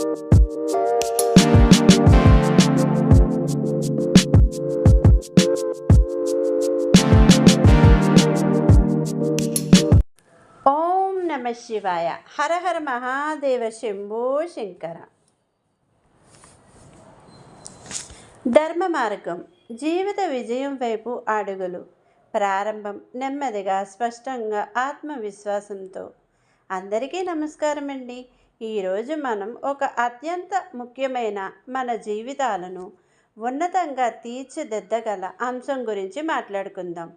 ఓం నమ శివాయ. హర హర మహాదేవ శంభో శంకర. ధర్మ మార్గం. జీవిత విజయం వైపు అడుగులు. ప్రారంభం నెమ్మదిగా స్పష్టంగా ఆత్మవిశ్వాసంతో. అందరికీ నమస్కారం అండి ఈరోజు మనం ఒక అత్యంత ముఖ్యమైన మన జీవితాలను ఉన్నతంగా తీర్చిదిద్దగల అంశం గురించి మాట్లాడుకుందాం.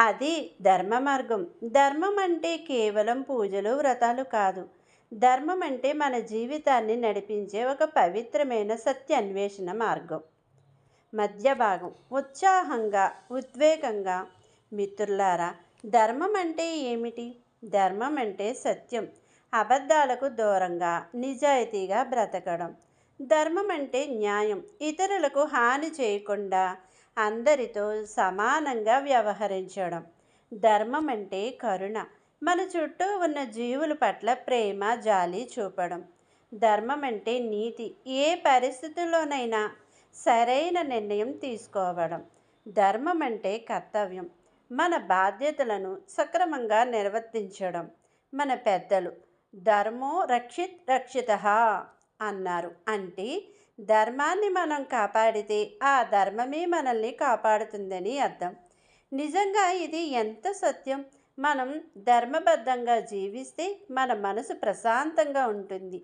అది ధర్మ మార్గం. ధర్మం అంటే కేవలం పూజలు వ్రతాలు కాదు. ధర్మం అంటే మన జీవితాన్ని నడిపించే ఒక పవిత్రమైన సత్య అన్వేషణ మార్గం. మధ్య భాగం. ఉత్సాహంగా ఉద్వేగంగా. మిత్రులారా ధర్మం అంటే ఏమిటి? ధర్మం అంటే సత్యం. అబద్ధాలకు దూరంగా నిజాయితీగా బ్రతకడం. ధర్మం అంటే న్యాయం. ఇతరులకు హాని చేయకుండా అందరితో సమానంగా వ్యవహరించడం. ధర్మం అంటే కరుణ. మన చుట్టూ ఉన్న జీవుల పట్ల ప్రేమ జాలి చూపడం. ధర్మం అంటే నీతి. ఏ పరిస్థితుల్లోనైనా సరైన నిర్ణయం తీసుకోవడం. ధర్మం అంటే కర్తవ్యం. మన బాధ్యతలను సక్రమంగా నిర్వర్తించడం. మన పెద్దలు ధర్మో రక్షిత్ రక్షిత అన్నారు. అంటే ధర్మాన్ని మనం కాపాడితే ఆ ధర్మమే మనల్ని కాపాడుతుందని అర్థం. నిజంగా ఇది ఎంత సత్యం? మనం ధర్మబద్ధంగా జీవిస్తే మన మనసు ప్రశాంతంగా ఉంటుంది.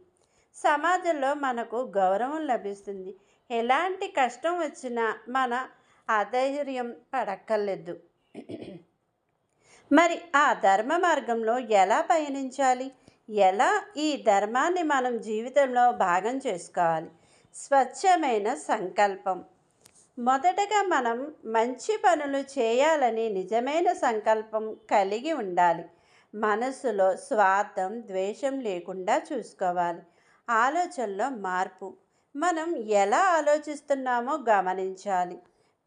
సమాజంలో మనకు గౌరవం లభిస్తుంది. ఎలాంటి కష్టం వచ్చినా మన అధైర్యం పడక్కర్లేదు. మరి ఆ ధర్మ మార్గంలో ఎలా పయనించాలి? ఎలా ఈ ధర్మాన్ని మనం జీవితంలో భాగం చేసుకోవాలి? స్వచ్ఛమైన సంకల్పం. మొదటగా మనం మంచి పనులు చేయాలని నిజమైన సంకల్పం కలిగి ఉండాలి. మనసులో స్వార్థం ద్వేషం లేకుండా చూసుకోవాలి. ఆలోచనలో మార్పు. మనం ఎలా ఆలోచిస్తున్నామో గమనించాలి.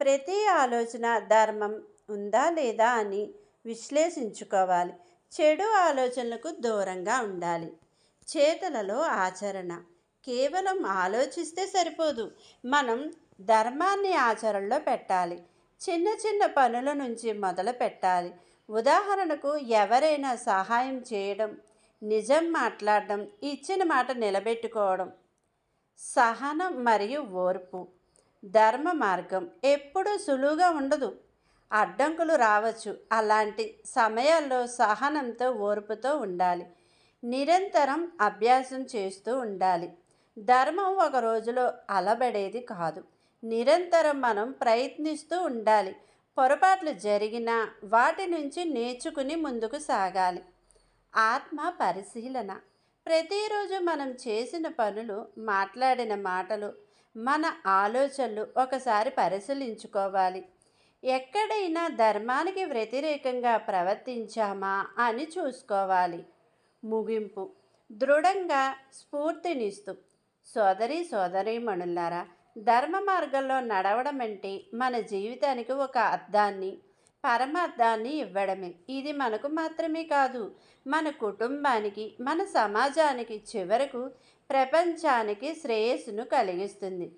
ప్రతి ఆలోచన ధర్మం ఉందా లేదా అని విశ్లేషించుకోవాలి. చెడు ఆలోచనలకు దూరంగా ఉండాలి. చేతులలో ఆచరణ. కేవలం ఆలోచిస్తే సరిపోదు. మనం ధర్మాన్ని ఆచరణలో పెట్టాలి. చిన్న చిన్న పనుల నుంచి మొదలు పెట్టాలి. ఉదాహరణకు ఎవరైనా సహాయం చేయడం నిజం మాట్లాడడం ఇచ్చిన మాట నిలబెట్టుకోవడం. సహనం మరియు ఓర్పు. ధర్మ మార్గం ఎప్పుడూ సులువుగా ఉండదు. అడ్డంకులు రావచ్చు. అలాంటి సమయాల్లో సహనంతో ఓర్పుతో ఉండాలి. నిరంతరం అభ్యాసం చేస్తూ ఉండాలి. ధర్మం ఒక రోజులో అలబడేది కాదు. నిరంతరం మనం ప్రయత్నిస్తూ ఉండాలి. పొరపాట్లు జరిగినా వాటి నుంచి నేర్చుకుని ముందుకు సాగాలి. ఆత్మ పరిశీలన. ప్రతిరోజు మనం చేసిన పనులు మాట్లాడిన మాటలు మన ఆలోచనలు ఒకసారి పరిశీలించుకోవాలి. ఎక్కడైనా ధర్మానికి వ్యతిరేకంగా ప్రవర్తించామా అని చూసుకోవాలి. ముగింపు. దృఢంగా స్ఫూర్తినిస్తూ సోదరి సోదరీమణులారా ధర్మ మార్గంలో నడవడం అంటే మన జీవితానికి ఒక అర్థాన్ని పరమార్థాన్ని ఇవ్వడమే. ఇది మనకు మాత్రమే కాదు మన కుటుంబానికి మన సమాజానికి చివరకు ప్రపంచానికి శ్రేయస్సును కలిగిస్తుంది.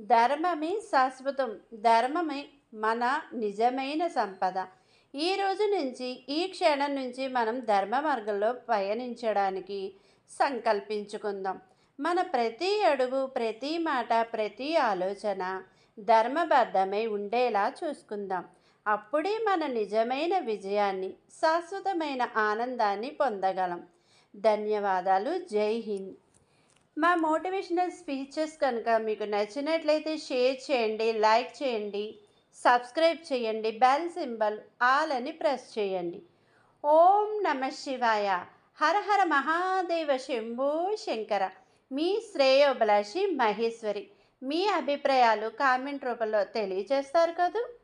ధర్మమే శాశ్వతం. ధర్మమే మన నిజమైన సంపద. ఈ రోజు నుంచి ఈ క్షణం నుంచి మనం ధర్మ మార్గంలో పయనించడానికి సంకల్పించుకుందాం. మన ప్రతి అడుగు ప్రతి మాట ప్రతి ఆలోచన ధర్మబద్ధమై ఉండేలా చూసుకుందాం. అప్పుడే మన నిజమైన విజయాన్ని శాశ్వతమైన ఆనందాన్ని పొందగలం. ధన్యవాదాలు. జై హింద్. మా మోటివేషనల్ స్పీచెస్ కనుక మీకు నచ్చినట్లయితే షేర్ చేయండి లైక్ చేయండి. సబ్స్క్రైబ్ చేయండి బెల్ సింబల్ ఆల్ అని ప్రెస్ చేయండి. ఓం నమ శివాయ. హర హర మహాదేవ శంభో శంకర. మీ శ్రేయోభిలాషి మహేశ్వరి. మీ అభిప్రాయాలు కామెంట్ రూపంలో తెలియజేస్తారు కదూ?